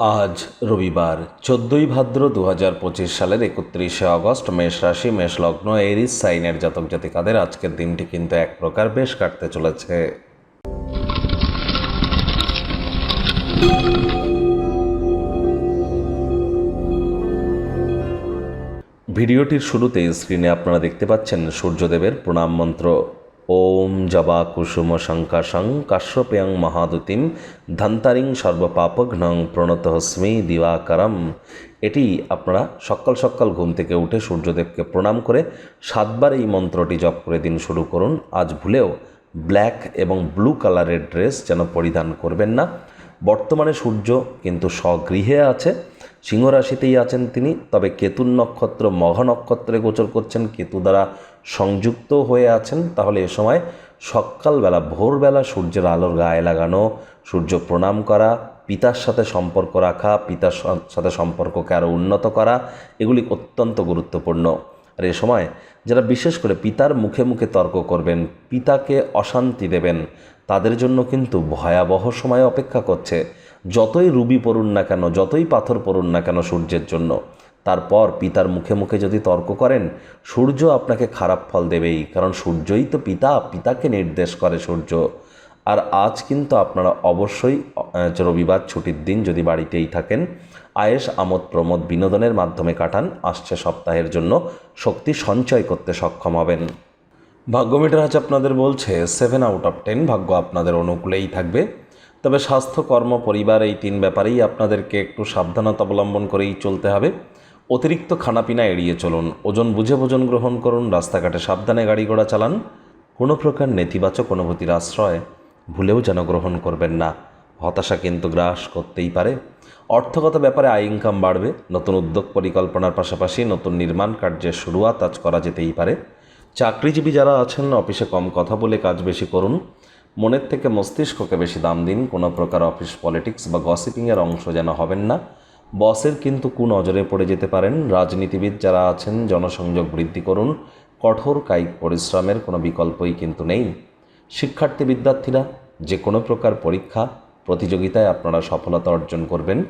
আজ রবিবার, চোদ্দোই ভাদ্র দু হাজার পঁচিশ সালের একত্রিশে আগস্ট, মেষ রাশি, মেষ লগ্ন, এরিস, সাইনের জাতক জাতিকাদের আজকের দিনটি কিন্তু এক প্রকার বেশ কাটতে চলেছে। ভিডিওটির শুরুতে স্ক্রিনে আপনারা দেখতে পাচ্ছেন সূর্যদেবের প্রণাম মন্ত্র। ওম জবা কুসুম শঙ্কাশং কাশ্যপেয়ং মহাদুতিম ধন্তারিং সর্বপাপঘ্নং প্রণতহস্মি দিবাকরম। এটি আপনারা সকাল সকাল ঘুম থেকে উঠে সূর্যদেবকে প্রণাম করে সাতবার এই মন্ত্রটি জপ করে দিন শুরু করুন। আজ ভুলেও ব্ল্যাক এবং ব্লু কালারের ড্রেস যেন পরিধান করবেন না। বর্তমানে সূর্য কিন্তু স্বগৃহে আছে। সিংহ রাশিতেই আছেন তিনি, তবে কেতুর নক্ষত্র মঘ নক্ষত্রে গোচর করছেন। কেতু দ্বারা সংযুক্ত হয়ে আছেন, তাহলে এ সময় সকালবেলা, ভোরবেলা সূর্যের আলোর গায়ে লাগানো, সূর্য প্রণাম করা, পিতার সাথে সম্পর্ক রাখা, পিতার সাথে সম্পর্ককে আরও উন্নত করা, এগুলি অত্যন্ত গুরুত্বপূর্ণ। আর এ সময় যারা বিশেষ করে পিতার মুখে মুখে তর্ক করবেন, পিতাকে অশান্তি দেবেন, তাদের জন্য কিন্তু ভয়াবহ সময় অপেক্ষা করছে। যতই রুবি পড়ুন না কেন, যতই পাথর পড়ুন না কেন সূর্যের জন্য তারপর পিতার মুখে মুখে যদি তর্ক করেন, সূর্য আপনাকে খারাপ ফল দেবেই, কারণ সূর্যই তো পিতা, পিতাকে নির্দেশ করে সূর্য। আর আজ কিন্তু আপনারা অবশ্যই রবিবার ছুটির দিন যদি বাড়িতেই থাকেন আয়েস আমোদ, প্রমোদ বিনোদনের মাধ্যমে কাটান, আসছে সপ্তাহের জন্য শক্তি সঞ্চয় করতে সক্ষম হবেন। ভাগ্য মিটার আজ আপনাদের বলছে সেভেন আউট অফ টেন ভাগ্য আপনাদের অনুকূলেই থাকবে। তবে স্বাস্থ্য, কর্ম, পরিবার এই তিন ব্যাপারেই আপনাদেরকে একটু সাবধানতা অবলম্বন করেই চলতে হবে। অতিরিক্ত খানাপিনা এড়িয়ে চলুন। ওজন বুঝে ভোজন গ্রহণ করুন, রাস্তাঘাটে সাবধানে গাড়ি ঘোড়া চালান। কোনো প্রকার নেতিবাচক অনুভূতির আশ্রয় ভুলেও যেন গ্রহণ করবেন না। হতাশা কিন্তু গ্রাস করতেই পারে। অর্থগত ব্যাপারে আয় ইনকাম বাড়বে। নতুন উদ্যোগ পরিকল্পনার পাশাপাশি নতুন নির্মাণ কার্যের শুরুয়াত আজ করা যেতেই পারে। চাকরিজীবী যারা আছেন, অফিসে কম কথা বলে কাজ বেশি করুন। মনের থেকে মস্তিষ্ককে বেশি দাম দিন। কোনো প্রকার অফিস পলিটিক্স বা গসিপিংয়ের অংশ যেন হবেন না। বসের কিন্তু কুনজরে পড়ে যেতে পারেন। রাজনীতিবিদ যারা আছেন, জনসংযোগ বৃদ্ধি করুন। কঠোর কায়িক পরিশ্রমের কোনো বিকল্পই কিন্তু নেই। শিক্ষার্থী বিদ্যার্থীরা যে কোনো প্রকার পরীক্ষা, প্রতিযোগিতায় আপনারা সফলতা অর্জন করবেন।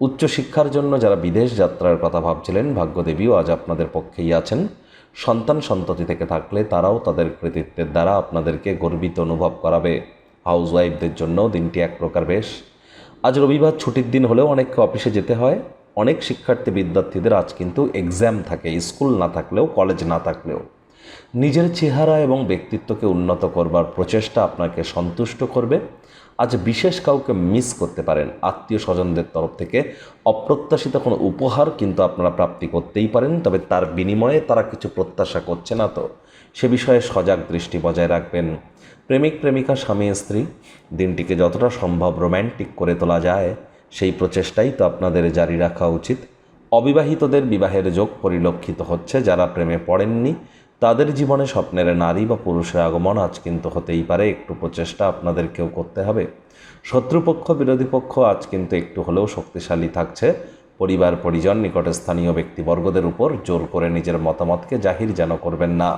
উচ্চশিক্ষার জন্য যারা বিদেশ যাত্রার কথা ভাবছিলেন, ভাগ্যদেবীও আজ আপনাদের পক্ষেই আছেন। সন্তান সন্ততি থেকে থাকলে তারাও তাদের কৃতিত্বের দ্বারা আপনাদেরকে গর্বিত অনুভব করাবে। হাউসওয়াইফদের জন্য দিনটি এক প্রকার বেশ। আজ রবিবার ছুটির দিন হলেও অনেককে অফিসে যেতে হয়। অনেক শিক্ষার্থী বিদ্যার্থীদের আজ কিন্তু এক্সাম থাকে, স্কুল না থাকলেও কলেজ না থাকলেও। নিজের চেহারা এবং ব্যক্তিত্বকে উন্নত করবার প্রচেষ্টা আপনাকে সন্তুষ্ট করবে। আজ বিশেষ কাউকে মিস করতে পারেন। আত্মীয় স্বজনদের তরফ থেকে অপ্রত্যাশিত কোনো উপহার কিন্তু আপনারা প্রাপ্তি করতেই পারেন, তবে তার বিনিময়ে তারা কিছু প্রত্যাশা করছে না তো। সে বিষয়ে সজাগ দৃষ্টি বজায় রাখবেন। প্রেমিক, প্রেমিকা, স্বামী, স্ত্রী, দিনটিকে যতটা সম্ভব রোম্যান্টিক করে তোলা যায়, সেই প্রচেষ্টাই তো আপনাদের জারি রাখা উচিত। অবিবাহিতদের বিবাহের যোগ পরিলক্ষিত হচ্ছে যারা প্রেমে পড়েননি তাদের জীবনে স্বপ্নের নারী বা পুরুষের আগমন আজ কিন্তু হতেই পারে, একটু প্রচেষ্টা আপনাদেরকেও করতে হবে। শত্রুপক্ষ, বিরোধী পক্ষ আজ কিন্তু একটু হলেও শক্তিশালী থাকছে। পরিবার পরিজন নিকটে স্থানীয় ব্যক্তিবর্গদের উপর জোর করে নিজের মতামতকে জাহির যেন করবেন না।